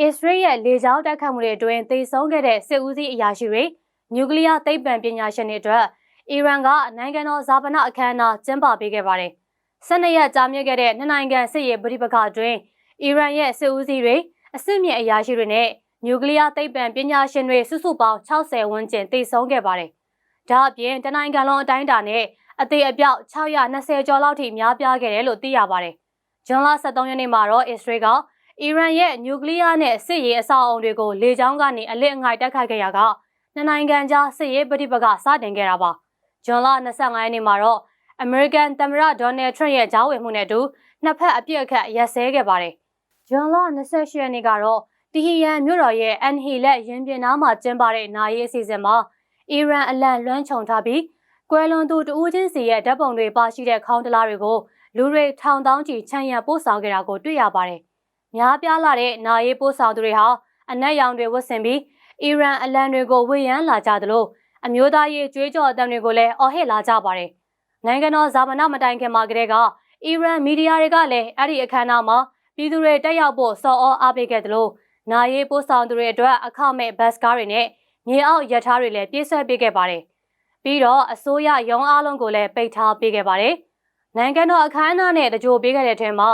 အစ္စရေးရဲ့လေကြောင်းတိုက်ခတ်မှုတွေအတွင်းသေဆုံးခဲ့တဲ့စစ်ဦးစီးအရာရှိတွေနျူကလ িয়ার သိပ္ပံပညာရှင်တွေအတွက်အီရန်ကနိုင်ငံတော်ဇာပနအခမ်းအနားကျင်းပပေးခဲ့ပါတယ်။12ရက်ကြာမြင့်ခဲ့တဲ့နှစ်နိုင်ငံစစ်ရေးပဋိပက္ခအတွင်းအီရန်ရဲ့စစ်ဦးစီးတွေအစစ်မြစ်အရာရှိတွေနဲ့နျူကလ িয়ার သိပ္ပံပညာရှင်တွေစုစုပေါင်း60ဝန်းကျင်သေဆုံးခဲ့ပါတယ်။ဒါအပြင်တနိုင်ငံလုံးအတိုင်းအတာနဲ့အသေးအပြောက်620ကျော်လောက်ထိများပြားခဲ့တယ်လို့သိရပါတယ်။ဇွန်လ23ရက်နေ့မှာတော့အစ္စရေးက အီရန်ရဲ့နျူကလ িয়ার နဲ့စစ်ရေးအဆောက်အုံတွေကိုလေကြောင်းကနေအလစ်အငိုက်တိုက်ခိုက်ခဲ့ရကနှစ်နိုင်ငံကြားစစ်ရေးပဋိပက္ခစတင်ခဲ့တာပါ။ဇွန်လ25ရက်နေ့မှာတော့အမေရိကန်သမ္မတဒေါ်နယ်ထရန့်ရဲ့ကြားဝင်မှုနဲ့အတူနှစ်ဖက်အပြစ်အခတ်ရက်စဲခဲ့ပါတယ်။ဇွန်လ28ရက်နေ့ကတော့တီဟီယန်မြို့တော်ရဲ့အန်ဟီလက်ရင်ပြင်နားမှာကျင်းပတဲ့နာရေးအစီအစဉ်မှာအီရန်အလံလွှမ်းခြုံထားပြီးကွယ်လွန်သူတဦးချင်းစီရဲ့ဓာတ်ပုံတွေပါရှိတဲ့ခေါင်းတလားတွေကိုလူတွေထောင်တောင်းချီချမ်းရံပို့ဆောင်ခဲ့တာကိုတွေ့ရပါတယ်။ များပြားလာတဲ့နာရေးပို့ဆောင်သူတွေဟာအနက်ရောင်တွေဝတ်ဆင်ပြီးအီရန်အလံတွေကိုဝေယမ်းလာကြသလိုအမျိုးသားရေးကြွေးကြော်အသံတွေကိုလည်းအော်ဟစ်လာကြပါတယ်။နိုင်ငံတော်ဇာမနမတိုင်ခင်မှာကတည်းကအီရန်မီဒီယာတွေကလည်းအဲ့ဒီအခမ်းအနားမှာပြည်သူတွေတက်ရောက်ဖို့စော်ဩအားပေးခဲ့သလိုနာရေးပို့ဆောင်သူတွေအတွက်အခမဲ့ဘတ်စကားတွေနဲ့မြေအောက်ရထားတွေလည်းပြည့်စွက်ပေးခဲ့ပါတယ်။ပြီးတော့အစိုးရရုံးအားလုံးကိုလည်းပိတ်ထားပေးခဲ့ပါတယ်။နိုင်ငံတော်အခမ်းအနားနဲ့တကြိုပေးခဲ့တဲ့ထဲမှာ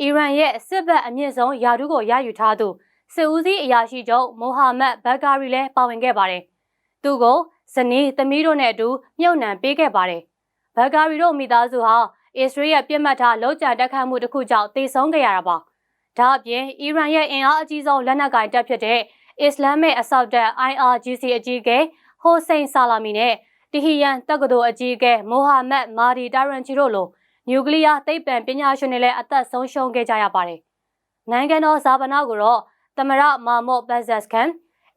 အီရန်ရဲ့စစ်ဘက်အမြင့်ဆုံးယာဒူးကိုရယူထားသူစစ်ဦးစီးအရာရှိချုပ်မိုဟာမက်ဘက်ကာရီလည်းပါဝင်ခဲ့ပါတယ်။သူကိုဇနီးသမီးတို့နဲ့အတူမြုပ်နှံပေးခဲ့ပါတယ်။ဘက်ကာရီတို့မိသားစုဟာအစ္စရေးရဲ့ပြစ်မှတ်ထားလောက်ကျန်တက်ခတ်မှုတစ်ခုကြောင့်တေဆုံးခဲ့ရတာပါ။ဒါအပြင်အီရန်ရဲ့အင်အားအကြီးဆုံးလက်နက်ကိုင်တပ်ဖြစ်တဲ့အစ္စလာမစ်အဆောက်တပ် IRGC အကြီးအကဲဟိုစိန်ဆာလာမီနဲ့တီဟီယန်တက္ကသိုလ်အကြီးအကဲမိုဟာမက်မာဒီတာရန်ချီတို့လို နျူကလ িয়ার သိပ္ပံပညာရှင်တွေလည်းအသက်ဆုံးရှုံးခဲ့ကြရပါတယ်။နိုင်ငံတော်ဇာပနာကိုတော့သမရမာမော့ဘတ်ဇက်ကန်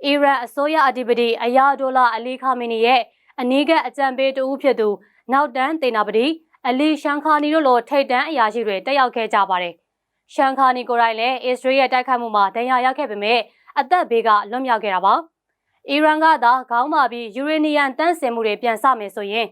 အီရန်အစိုးရအဓိပတိအယာဒိုလာအလီခါမီနီရဲ့အနီးကအကြံပေးတဦးဖြစ်သူနောက်တန်းတေနာပတိအလီရှန်ခါနီတို့လိုထိတ်တန်းအရာရှိတွေတက်ရောက်ခဲ့ကြပါတယ်။ရှန်ခါနီကိုယ်တိုင်လည်းအစ္စရေးရဲ့တိုက်ခိုက်မှုမှာဒဏ်ရာရခဲ့ပေမဲ့အသက်ဘေးကလွတ်မြောက်ခဲ့တာပါ။အီရန်ကသာခေါင်းမာပြီးယူရေနီယံတန့်စင်မှုတွေပြန်ဆမယ်ဆိုရင်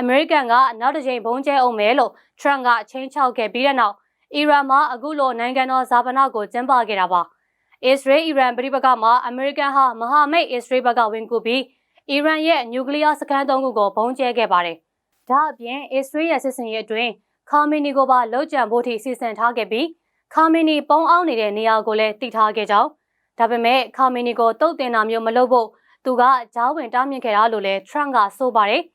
အမေရိကန်ကနောက်တစ်ချိန်ဘုံကျဲအောင်မယ်လို့ထရန့်ကချင်းချောက်ခဲ့ပြီးတဲ့နောက်အီရန်မှာအခုလိုနိုင်ငံတော်ဇာပနာကိုကျင်းပခဲ့တာပါ။အစ္စရေးအီရန်ပြည်ပကမှာအမေရိကန်ဟာမဟာမိတ်အစ္စရေးဘက်ကဝင်ကူပြီးအီရန်ရဲ့နျူကလ িয়ার စခန်းသုံးခုကိုဘုံကျဲခဲ့ပါတယ်။ဒါအပြင်အစ္စရေးရဲ့စစ်စင်ရေးအတွင်းခါမီနီကိုပါလှုပ်ကြံဖို့ထိစီစဉ်ထားခဲ့ပြီးခါမီနီပုံအောင်နေတဲ့နေရာကိုလည်းတည်ထားခဲ့ကြောင်းဒါပေမဲ့ခါမီနီကိုတုတ်တင်တာမျိုးမလုပ်ဖို့သူကကြားဝင်တားမြစ်ခဲ့တာလို့လည်းထရန့်ကဆိုပါတယ်။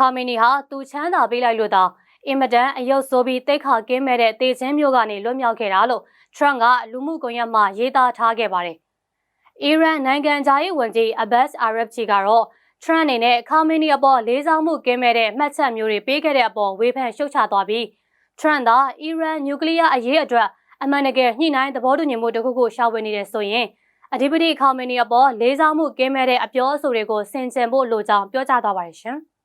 ခါမီနီဟာသူချမ်းသာပေးလိုက်လို့သာအင်မတန်အယုတ်ဆိုးပြီးတိတ်ခါကင်းမဲ့တဲ့တေချင်းမျိုးကနေလွတ်မြောက်ခဲ့တာလို့ထရန့်ကလူမှုကွန်ရက်မှာရေးသားထားခဲ့ပါတယ်။အီရန်နိုင်ငံသားရေးဝန်ကြီးအဘတ်အာရဗ်ချီကတော့ထရန့်အနေနဲ့ခါမီနီအပေါ်လေးစားမှုကင်းမဲ့တဲ့မှတ်ချက်မျိုးတွေပေးခဲ့တဲ့အပေါ်ဝေဖန်ရှုတ်ချသွားပြီးထရန့်သာအီရန်နျူကလ িয়ার အရေးအတွက်အမှန်တကယ်ညှိနှိုင်းသဘောတူညီမှုတစ်ခုခုရှာဖွေနေတယ်ဆိုရင်အဓိပတိခါမီနီအပေါ်လေးစားမှုကင်းမဲ့တဲ့အပြောအဆိုတွေကိုဆင်ခြင်ဖို့လိုကြောင်းပြောကြားသွားပါတယ်ရှင်။